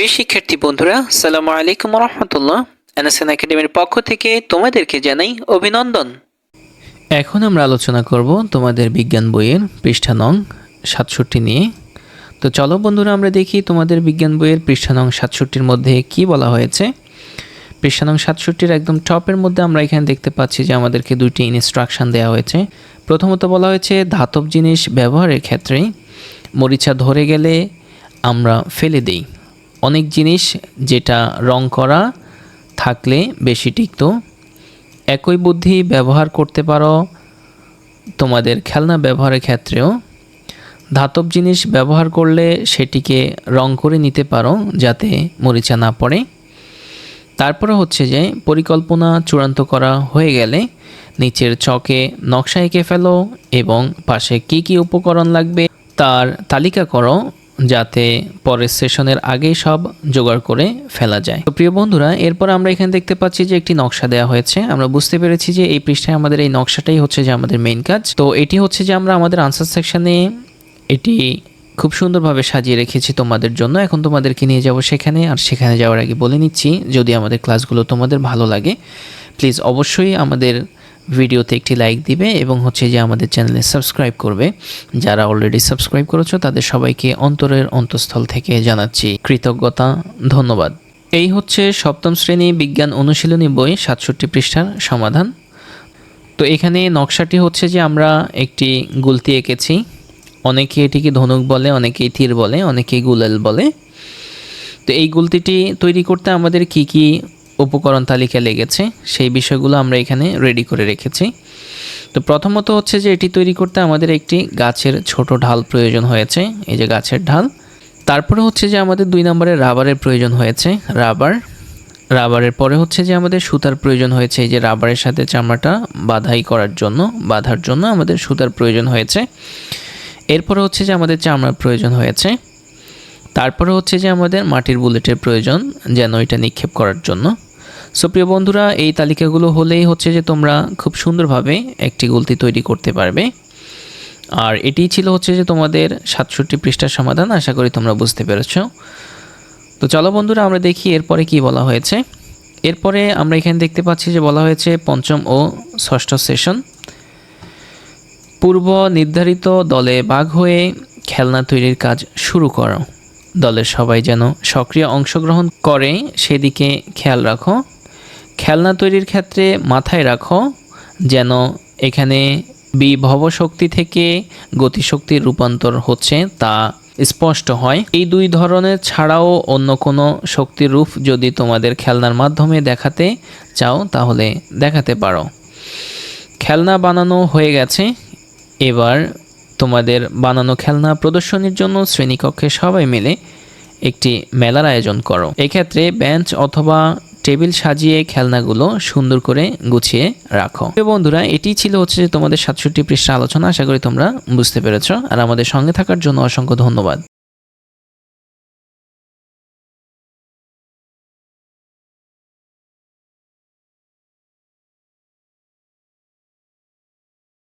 প্রিয় শিক্ষার্থী বন্ধুরা সালামু আলাইকুম রহমতুল্লাহ এনএসএন একাডেমির পক্ষ থেকে তোমাদেরকে জানাই অভিনন্দন। এখন আমরা আলোচনা করব তোমাদের বিজ্ঞান বইয়ের পৃষ্ঠা নং সাতষট্টি নিয়ে। তো চলো বন্ধুরা, আমরা দেখি তোমাদের বিজ্ঞান বইয়ের পৃষ্ঠা নং সাতষট্টির মধ্যে কি বলা হয়েছে। পৃষ্ঠা নং সাতষট্টির একদম টপের মধ্যে আমরা এখানে দেখতে পাচ্ছি যে আমাদেরকে দুইটি ইনস্ট্রাকশন দেওয়া হয়েছে। প্রথমত বলা হয়েছে, ধাতব জিনিস ব্যবহারের ক্ষেত্রে মরিচা ধরে গেলে আমরা ফেলে দেই। অনেক জিনিস যেটা রং করা থাকলে বেশি টিকতো। একই বুদ্ধি ব্যবহার করতে পারো তোমাদের খেলনা ব্যবহারের ক্ষেত্রেও। ধাতব জিনিস ব্যবহার করলে সেটিকে রং করে নিতে পারো যাতে মরিচা না পড়ে। তারপরে হচ্ছে যে পরিকল্পনা চূড়ান্ত করা হয়ে গেলে নিচের চকে নকশা এঁকে ফেলো এবং পাশে কি কি উপকরণ লাগবে তার তালিকা করো যাতে পরের সেশনের আগেই সব জোগাড় করে ফেলা যায়। তো প্রিয় বন্ধুরা, এরপর আমরা এখানে দেখতে পাচ্ছি যে একটি নকশা দেওয়া হয়েছে। আমরা বুঝতে পেরেছি যে এই পৃষ্ঠায় আমাদের এই নকশাটাই হচ্ছে যে আমাদের মেইন কাজ। তো এটি হচ্ছে যে আমরা আমাদের আনসার সেকশনে এটি খুব সুন্দরভাবে সাজিয়ে রেখেছি তোমাদের জন্য। এখন তোমাদেরকে নিয়ে যাব সেখানে, আর সেখানে যাওয়ার আগে বলে নিচ্ছি, যদি আমাদের ক্লাসগুলো তোমাদের ভালো লাগে প্লিজ অবশ্যই আমাদের ভিডিওতে একটি লাইক দিবে এবং হচ্ছে যে আমাদের চ্যানেলে সাবস্ক্রাইব করবে। যারা অলরেডি সাবস্ক্রাইব করেছ, তাদের সবাইকে অন্তরের অন্তঃস্থল থেকে জানাচ্ছি কৃতজ্ঞতা, ধন্যবাদ। এই হচ্ছে সপ্তম শ্রেণি বিজ্ঞান অনুশীলনী বই, সাতষট্টি পৃষ্ঠার সমাধান। তো এখানে নকশাটি হচ্ছে যে আমরা একটি গুলতি এঁকেছি। অনেকে এটিকে ধনুক বলে অনেকেই তীর বলে অনেকেই গুলেল বলে। তো এই গুলতিটি তৈরি করতে আমাদের কি কি উপকরণ তালিকা লেগেছে, সেই বিষয়গুলো আমরা এখানে রেডি করে রেখেছি। তো প্রথমত হচ্ছে যে এটি তৈরি করতে আমাদের একটি গাছের ছোট ঢাল প্রয়োজন হয়েছে, এই যে গাছের ঢাল। তারপরে হচ্ছে যে আমাদের দুই নম্বরে রাবারের প্রয়োজন হয়েছে, রাবার। রাবারের পরে হচ্ছে যে আমাদের সুতার প্রয়োজন হয়েছে, এই যে রাবারের সাথে চামড়াটা বাধাই করার জন্য, বাঁধার জন্য আমাদের সুতার প্রয়োজন হয়েছে। এরপরে হচ্ছে যে আমাদের চামড়ার প্রয়োজন হয়েছে। তারপরে হচ্ছে যে আমাদের মাটির বুলেটের প্রয়োজন, যেন এটা নিক্ষেপ করার জন্য। সো প্রিয় বন্ধুরা, এই তালিকাগুলো হলেই হচ্ছে যে তোমরা খুব সুন্দরভাবে একটি গুলতি তৈরি করতে পারবে। আর এটি ছিল হচ্ছে যে তোমাদের সাতষট্টি পৃষ্ঠার সমাধান, আশা করি তোমরা বুঝতে পেরেছ। তো চলো বন্ধুরা, আমরা দেখি এরপরে কি বলা হয়েছে। এরপরে আমরা এখানে দেখতে পাচ্ছি যে বলা হয়েছে পঞ্চম ও ষষ্ঠ সেশন। পূর্ব নির্ধারিত দলে ভাগ হয়ে খেলনা তৈরির কাজ শুরু করো। দলের সবাই যেন সক্রিয় অংশগ্রহণ করে, সেদিকে খেয়াল রাখো। খেলনা তৈরির ক্ষেত্রে মাথায় রাখো যেন এখানে বিভব শক্তি থেকে গতিশক্তির রূপান্তর হচ্ছে তা স্পষ্ট হয়। এই দুই ধরনের ছাড়াও অন্য কোনো শক্তির রূপ যদি তোমাদের খেলনার মাধ্যমে দেখাতে চাও তাহলে দেখাতে পারো। খেলনা বানানো হয়ে গেছে। এবার তোমাদের বানানো খেলনা প্রদর্শনীর জন্য শ্রেণীকক্ষে সবাই মিলে একটি মেলার আয়োজন করো। এক্ষেত্রে বেঞ্চ অথবা টেবিল সাজিয়ে খেলনাগুলো সুন্দর করে গুছিয়ে রাখো। বন্ধুরা, এটি ছিল হচ্ছে তোমাদের সাতষট্টি পৃষ্ঠা আলোচনা। আশা করি তোমরা বুঝতে পেরেছ। আর আমাদের সঙ্গে থাকার জন্য অসংখ্য ধন্যবাদ।